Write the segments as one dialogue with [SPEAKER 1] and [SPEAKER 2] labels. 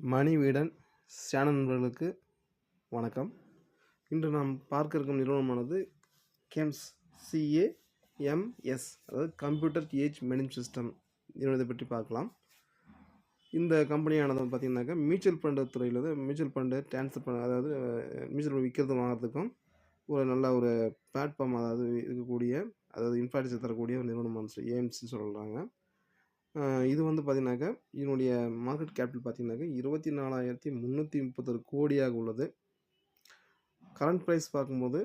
[SPEAKER 1] மணிவீடன் channel நண்பர்களுக்கு வணக்கம். இன்று நாம் பார்க்க இருக்கும் நிறுவனமானது கேம்ஸ் சிஏஎம்எஸ் அதாவது கம்ப்யூட்டர் ஏஜ் மேனேஜ் சிஸ்டம் நிறுவனத்தை பற்றி பார்க்கலாம். இந்த கம்பெனியானது பார்த்திங்கனாக்கா மியூச்சுவல் ஃபண்டு துறையில் வந்து மியூச்சுவல் ஃபண்டு டிரான்ஸ்ஃபர் பண்ண அதாவது மியூச்சுவல் ஃபண்ட் விற்கிறது வாங்குறதுக்கும் ஒரு நல்ல ஒரு பிளாட்ஃபார்ம் அதாவது இருக்கக்கூடிய அதாவது இன்ஃப்ராஸ்ட்ரக்சர் தரக்கூடிய ஒரு நிறுவனம் ஏஎம்சி சொல்கிறாங்க இது வந்து பார்த்திங்கனாக்கா இதனுடைய மார்க்கெட் கேபிட்டல் பார்த்திங்கனாக்கா இருபத்தி நாலாயிரத்தி முந்நூற்றி முப்பத்தொரு கோடியாக உள்ளது. கரண்ட் ப்ரைஸ் பார்க்கும்போது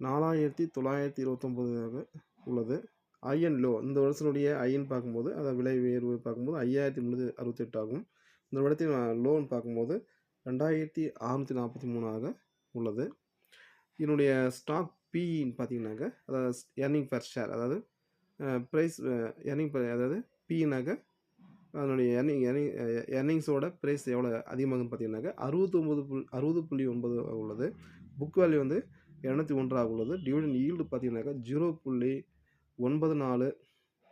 [SPEAKER 1] நாலாயிரத்தி தொள்ளாயிரத்தி இருபத்தொம்போதாக உள்ளது. ஐஎன் லோ இந்த வருஷனுடைய ஐஎன் பார்க்கும்போது அதை விலை உயர்வு பார்க்கும்போது ஐயாயிரத்தி முந்நூற்றி அறுபத்தெட்டு ஆகும். இந்த இடத்தில் லோன் பார்க்கும்போது ரெண்டாயிரத்தி அறநூற்றி நாற்பத்தி மூணாக உள்ளது. இதனுடைய ஸ்டாக் பிஇன்னு பார்த்தீங்கன்னாக்கா அதாவது எர்னிங் பர் ஷேர் அதாவது ப்ரைஸ் எர்னிங் பர் அதாவது பினாக்க அதனுடைய எர்னிங் எர்னிங் எர்னிங்ஸோட ப்ரைஸ் எவ்வளோ அதிகமாகுன்னு பார்த்தீங்கன்னாக்கா அறுபத்தொம்பது புல் அறுபது புள்ளி ஒன்பது உள்ளது. புக் வேல்யூ வந்து இரநூத்தி ஒன்றாக உள்ளது. டிவிடன் ஈல்டு பார்த்தீங்கன்னாக்கா ஜீரோ புள்ளி ஒன்பது நாலு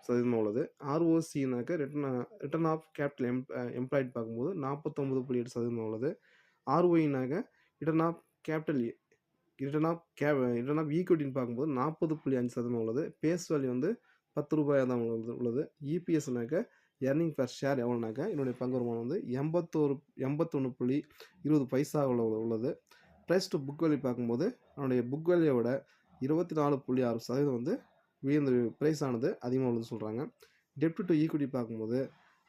[SPEAKER 1] சதவீதமாக உள்ளது. ஆர்ஓசினாக்கா return return of capital em employed பார்க்கும்போது நாற்பத்தொம்பது புள்ளி எட்டு சதவீதம் உள்ளது. ஆர்ஓஇனாக்க return of capital return of k return of ஈக்விட்டின்னு பார்க்கும்போது நாற்பது புள்ளி அஞ்சு சதவீதம் உள்ளது. பேஸ் வேல்யூ வந்து பத்து ரூபாயாக தான் உள்ளது. உள்ளது இபிஎஸ்னாக்க எர்னிங் பர் ஷேர் எவ்வளோனாக்கா என்னுடைய பங்கு வருமானம் வந்து எண்பத்தோரு எண்பத்தொன்று புள்ளி இருபது பைசா உள்ள உள்ளது. ப்ரைஸ் டு புக் வேல்யூ பார்க்கும்போது அவனுடைய புக் வேல்யூவோட இருபத்தி நாலு புள்ளி ஆறு சதவீதம் வந்து உயர்ந்த ப்ரைஸ் ஆனது அதிகமாக உள்ளதுன்னு சொல்கிறாங்க டெப்ட் டு ஈக்விட்டி பார்க்கும்போது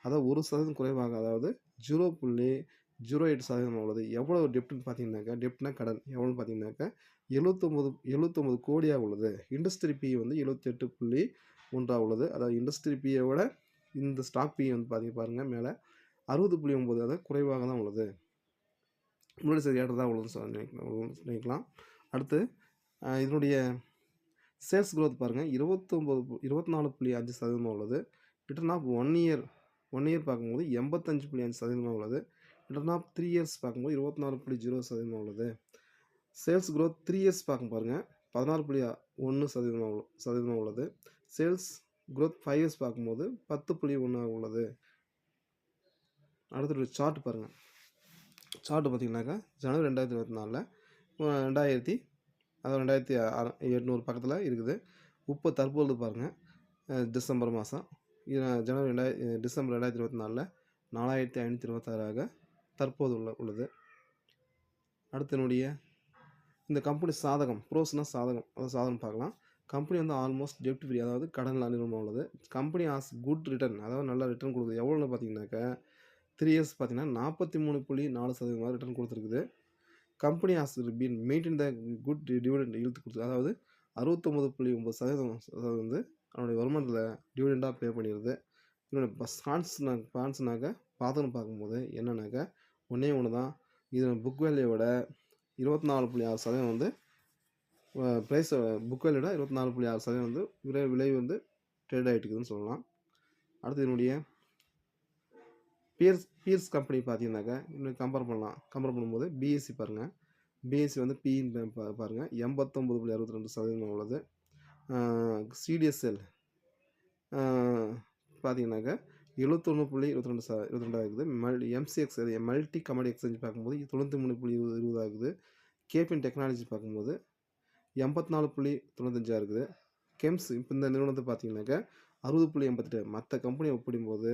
[SPEAKER 1] அதாவது ஒரு சதவீதம் குறைவாக அதாவது ஜீரோ புள்ளி ஜீரோ எயிட் சதவீதம் உள்ளது. எவ்வளோ டெப்ட்னு பார்த்தீங்கன்னாக்கா டெப்ட்னா கடன். எவ்வளோன்னு பார்த்தீங்கன்னாக்கா எழுபத்தொம்பது எழுபத்தொம்பது கோடியாக உள்ளது. இண்டஸ்ட்ரி பி வந்து எழுபத்தெட்டு புள்ளி ஒன்றாக உள்ளது. அதாவது இண்டஸ்ட்ரி பியை விட இந்த ஸ்டாக் பி வந்து பார்த்திங்க பாருங்கள் மேலே அறுபது புள்ளி ஒம்பது அதாவது குறைவாக தான் உள்ளது. முன்னாடி சரி ஏற்றதாக உள்ளதுன்னு நினைக்கலாம். அடுத்து இதனுடைய சேல்ஸ் க்ரோத் பாருங்கள் இருபத்தொம்போது இருபத்தி நாலு புள்ளி அஞ்சு சதவீதமாக உள்ளது. Return of one year one year பார்க்கும்போது எண்பத்தஞ்சு புள்ளி அஞ்சு சதவீதமாக உள்ளது. ரிட்டர்ன் ஆஃப் த்ரீ இயர்ஸ் பார்க்கும்போது இருபத்தி நாலு புள்ளி ஜீரோ சதவீதமாக உள்ளது. சேல்ஸ் க்ரோத் த்ரீ இயர்ஸ் பார்க்கும் பாருங்கள் பதினாறு புள்ளி ஒன்று சதவீதமாக சதவீதமாக உள்ளது. சேல்ஸ் க்ரோத் ஃபைவ் இயர்ஸ் பார்க்கும்போது பத்து புள்ளி ஒன்றாக உள்ளது. அடுத்த சார்ட் பாருங்கள் சார்ட்டு பார்த்திங்கனாக்கா ஜனவரி ரெண்டாயிரத்தி இருபத்தி நாலில் ரெண்டாயிரத்தி அதாவது ரெண்டாயிரத்தி எட்நூறு பக்கத்தில் இருக்குது. இப்போ தற்போது பாருங்கள் டிசம்பர் மாதம் ஜனவரி ரெண்டாயிர டிசம்பர் ரெண்டாயிரத்தி இருபத்தி நாலில் நாலாயிரத்தி ஐநூற்றி இருபத்தாறாக தற்போது உள்ள உள்ளது. அடுத்தனுடைய இந்த கம்பெனி சாதகம் ப்ரோஸ்னால் சாதகம் அதாவது சாதகம் பார்க்கலாம். கம்பெனி வந்து ஆல்மோஸ்ட் டெப்ட் ஃப்ரீ அதாவது கடன் நிறுவனம் உள்ளது. கம்பெனி ஆஸ் குட் ரிட்டர்ன் அதாவது நல்ல ரிட்டர்ன் கொடுக்குது. எவ்வளோன்னு பார்த்தீங்கன்னாக்கா த்ரீ இயர்ஸ் பார்த்தீங்கன்னா நாற்பத்தி மூணு புள்ளி நாலு சதவீதமாக ரிட்டர்ன் கொடுத்துருக்குது. Company has been maintain the good dividend இழுத்து கொடுத்து அதாவது அறுபத்தொம்பது புள்ளி ஒம்பது சதவீதம் அதாவது வந்து அவனுடைய வருமானத்தில் டிவிடெண்டாக பே பண்ணிடுது. இதோட ஸ்பான்ஸ்னா ஸ்பான்ஸ்னாக்க பாத்திரம் பார்க்கும்போது என்னன்னாக்கா ஒன்றே ஒன்று தான் இதில் புக் வேல்யூவோட இருபத்தி நாலு புள்ளி ஆறு சதவீதம் வந்து ப்ரைஸ் புக் வேலையோட இருபத்தி நாலு புள்ளி ஆறு சதவீதம் வந்து விலை விலை வந்து ட்ரேட் ஆகிட்டுக்குதுன்னு சொல்லலாம். அடுத்து என்னுடைய பியர்ஸ் பியர்ஸ் கம்பெனி பார்த்தீங்கன்னாக்கா இன்னும் கம்பேர் பண்ணலாம். கம்பேர் பண்ணும்போது பிஎஸ்சி பாருங்கள் பிஎஸ்சி வந்து பின்னு பாருங்கள் எண்பத்தொம்பது புள்ளி அறுபத்தி ரெண்டு சதவீதம் உள்ளது. சிடிஎஸ்எல் பார்த்தீங்கன்னாக்கா எழுபத்தொன்று புள்ளி இருபத்தி ரெண்டு ச இருபத்தி ரெண்டாக இருக்குது மல் எம்சிஎக்ஸ் மல்டி கமெடி எக்ஸ்சேஞ்ச் பார்க்கும்போது தொண்ணூற்றி மூணு புள்ளி இருபது இருபதாகுது கேபின் டெக்னாலஜி பார்க்கும்போது எண்பத்தி நாலு புள்ளி தொண்ணூத்தஞ்சாக இருக்குது. கெம்ஸ் இப்போ இந்த நிறுவனத்தை பார்த்தீங்கன்னாக்கா அறுபது புள்ளி எண்பத்தெட்டு. மற்ற கம்பெனியை ஒப்பிடும்போது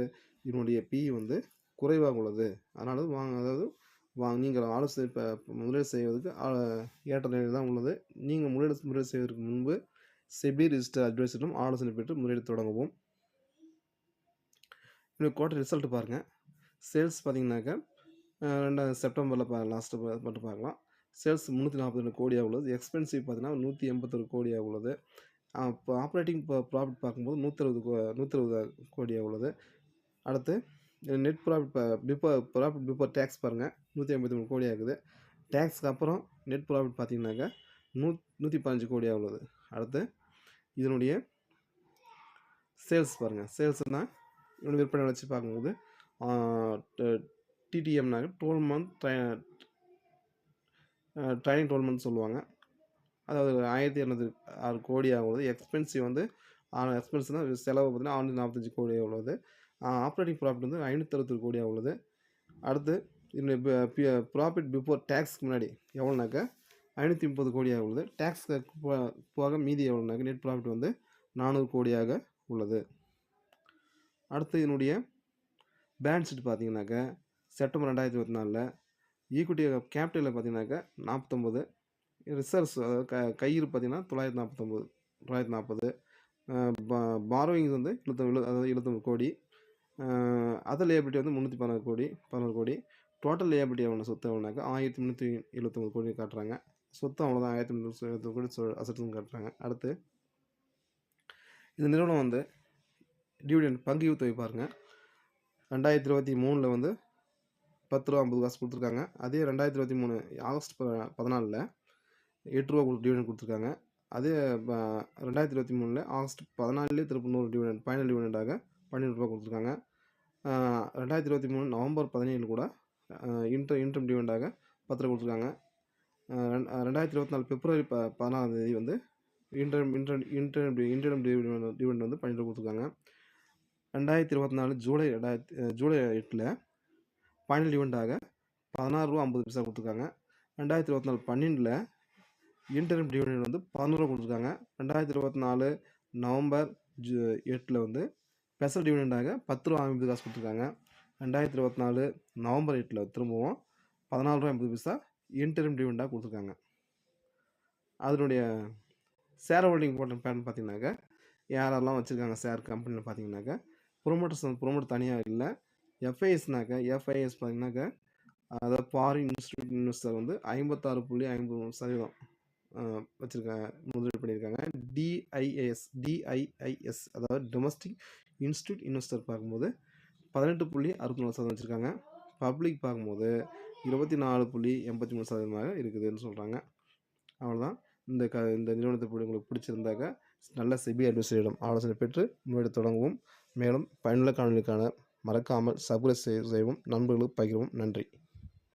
[SPEAKER 1] இதனுடைய பி வந்து குறைவாக உள்ளது. அதனால வாங்க அதாவது வாங்க நீங்கள் ஆலோசனை இப்போ முதலீடு செய்வதற்கு ஏற்ற நிலையில் தான் உள்ளது. நீங்கள் முதலீடு முதலீடு செய்வதற்கு முன்பு செபி ரிஜிஸ்டர் அட்வைஸரிடம் ஆலோசனை பெற்று முதலீடு தொடங்கவும். இன்னும் குவார்டர் ரிசல்ட் பாருங்கள் சேல்ஸ் பார்த்தீங்கன்னாக்கா ரெண்டாவது செப்டம்பரில் பா லாஸ்ட்டு மட்டும் பார்க்கலாம். சேல்ஸ் முந்நூற்றி நாற்பத்தி ரெண்டு கோடியாக உள்ளது. எக்ஸ்பென்சிவ் பார்த்தீங்கன்னா நூற்றி எண்பத்தொரு கோடியாக உள்ளது இப்போ ஆப்ரேட்டிங் ப்ராஃபிட் பார்க்கும்போது நூற்றறுபது கோ நூற்றறுபது கோடியாக உள்ளது. அடுத்து net profit before profit before tax பாருங்கள் நூற்றி ஐம்பத்தி மூணு கோடி ஆகுது டேக்ஸ்க்கு அப்புறம் நெட் ப்ராஃபிட் பார்த்தீங்கன்னாக்கா நூ நூற்றி பதினஞ்சு கோடியாக உள்ளது. அடுத்து இதனுடைய சேல்ஸ் பாருங்கள் சேல்ஸ்னால் இதனுடைய விற்பனை வச்சு பார்க்கும்போது டிடிஎம்னாக்க டுவெல் மந்த் ட்ரை ட்ரைனிங் டோல்மெண்ட் சொல்லுவாங்க. அதாவது ஆயிரத்தி இரநூத்தி ஆறு கோடி ஆகுது எக்ஸ்பென்சிவ் வந்து எக்ஸ்பென்ஸ்னால் செலவு பார்த்தீங்கன்னா ஆறு நாற்பத்தஞ்சு கோடியாக உள்ளது ஆப்ரேட்டிங் ப்ராஃபிட் வந்து ஐநூற்றறுபத்தொரு கோடி கோடியாக உள்ளது அடுத்து இதனுடைய ப்ராஃபிட் பிஃபோர் டேக்ஸ்க்கு முன்னாடி எவ்வளோனாக்கா ஐநூற்றி முப்பது கோடியாக உள்ளது டேக்ஸ் போக மீதி எவ்வளோனாக்கா நெட் ப்ராஃபிட் வந்து நானூறு கோடியாக உள்ளது. அடுத்து இதனுடைய பேலன்ஸ் ஷீட் பார்த்தீங்கன்னாக்கா செப்டம்பர் ரெண்டாயிரத்தி இருபத்தி நாலில் ஈக்குவிட்டி கேபிட்டலில் பார்த்தீங்கன்னாக்கா நாற்பத்தொம்பது. ரிசர்வ்ஸ் அதாவது க கையிருப்பு பார்த்தீங்கன்னா தொள்ளாயிரத்தி நாற்பத்தொம்பது தொள்ளாயிரத்தி நாற்பது. பாரோவிங்ஸ் வந்து எழுபத்தொம்பது அதாவது எழுபத்தொம்பது கோடி. அதர் லேபிலிட்டி வந்து முந்நூற்றி பதினாறு கோடி பதினோரு கோடி. டோட்டல் லேபிலிட்டி எவ்வளோ சொத்து எவ்வளோனாக்கா ஆயிரத்தி முந்நூற்றி எழுபத்தொம்பது கோடி காட்டுறாங்க. சொத்து அவ்வளோதான் ஆயிரத்தி முந்நூற்றி எழுபத்தொம்பது கோடி சொ அசட்டும் காட்டுறாங்க. அடுத்து இந்த நிறுவனம் வந்து டிவிடெண்ட் பங்கு தொகை பாருங்கள் ரெண்டாயிரத்தி இருபத்தி மூணில் வந்து பத்து ரூபா ஐம்பது காசு கொடுத்துருக்காங்க. அதே ரெண்டாயிரத்தி இருபத்தி மூணு ஆகஸ்ட் ப பதினாலில் எட்டு ரூபா டிவிடன் கொடுத்துருக்காங்க. அதே ப- ரெண்டாயிரத்தி இருபத்தி மூணில் ஆகஸ்ட் பதினாலுலேயே திருப்பி நூறு டிவிடெண்ட் ஃபைனல் டிவிடெண்டாக பன்னெண்டு ரூபா கொடுத்துருக்காங்க. ரெண்டாயிரத்தி இருபத்தி மூணு நவம்பர் பதினேழு கூட இன்டர் இன்டர்ம் டிவிடெண்டாக பத்து ரூபா கொடுத்துருக்காங்க. ரெண்டாயிரத்தி இருபத்தி நாலு பிப்ரவரி ப பதினாலாம் தேதி வந்து inter inter inter interim dividend dividend வந்து பன்னெண்டு கொடுத்துருக்காங்க. ரெண்டாயிரத்தி இருபத்தி நாலு ஜூலை ரெண்டாயிரத்தி ஜூலை எட்டில் ஃபைனல் ஈவெண்ட்டாக பதினாறு ரூபா ஐம்பது பைசா கொடுத்துருக்காங்க. ரெண்டாயிரத்தி இருபத்தி நாலு பன்னெண்டில் இன்டர்ம் டிவிடெண்ட் வந்து பதினோரு கொடுத்துருக்காங்க. ரெண்டாயிரத்தி இருபத்தி நாலு நவம்பர் ஜூ எட்டில் வந்து ஸ்பெஷல் டிவிடெண்டாக பத்து ரூபா ஐம்பது காசு கொடுத்துருக்காங்க. ரெண்டாயிரத்தி இருபத்தி நாலு நவம்பர் எட்டில் திரும்பவும் பதினாலு ரூபா ஐம்பது பைசா இன்டர்ம் டிவிடெண்டாக கொடுத்துருக்காங்க. அதனுடைய ஷேர் ஹோல்டிங் போட்ட பேட்டர்ன் பார்த்தீங்கன்னாக்கா யாரெல்லாம் வச்சுருக்காங்க ஷேர் கம்பெனியில் பார்த்தீங்கன்னாக்கா ப்ரொமோட்டர்ஸ் ப்ரொமோட்டர் தனியாக இல்லை. எஃப்ஐஎஸ்னாக்கா எஃப்ஐஎஸ் பார்த்தீங்கன்னாக்கா அதாவது ஃபாரின் இன்ஸ்டியூட் இன்வெஸ்டர் வந்து ஐம்பத்தாறு புள்ளி ஐம்பது சதவீதம் வச்சுருக்காங்க முதலீடு பண்ணியிருக்காங்க டிஐஏஎஸ் டிஐஐஎஸ் அதாவது டொமஸ்டிக் இன்ஸ்டியூட் இன்வெஸ்டர் பார்க்கும்போது பதினெட்டு புள்ளி அறுபத்தி நாலு சதவீதம் வச்சுருக்காங்க. பப்ளிக் பார்க்கும்போது இருபத்தி நாலு புள்ளி எண்பத்தி மூணு சதவீதமாக இருக்குதுன்னு சொல்கிறாங்க அவ்வளோதான் இந்த க இந்த நிறுவனத்தை பற்றி உங்களுக்கு பிடிச்சிருந்தாக்க நல்ல செபி அட்வைசரிடம் ஆலோசனை பெற்று முன்னாடி தொடங்குவோம் மேலும் பயனுள்ள காணொலிக்கான மறக்காமல் சப்ஸ்கிரைப் செய்யவும் நண்பர்களுக்கு பகிரவும். நன்றி.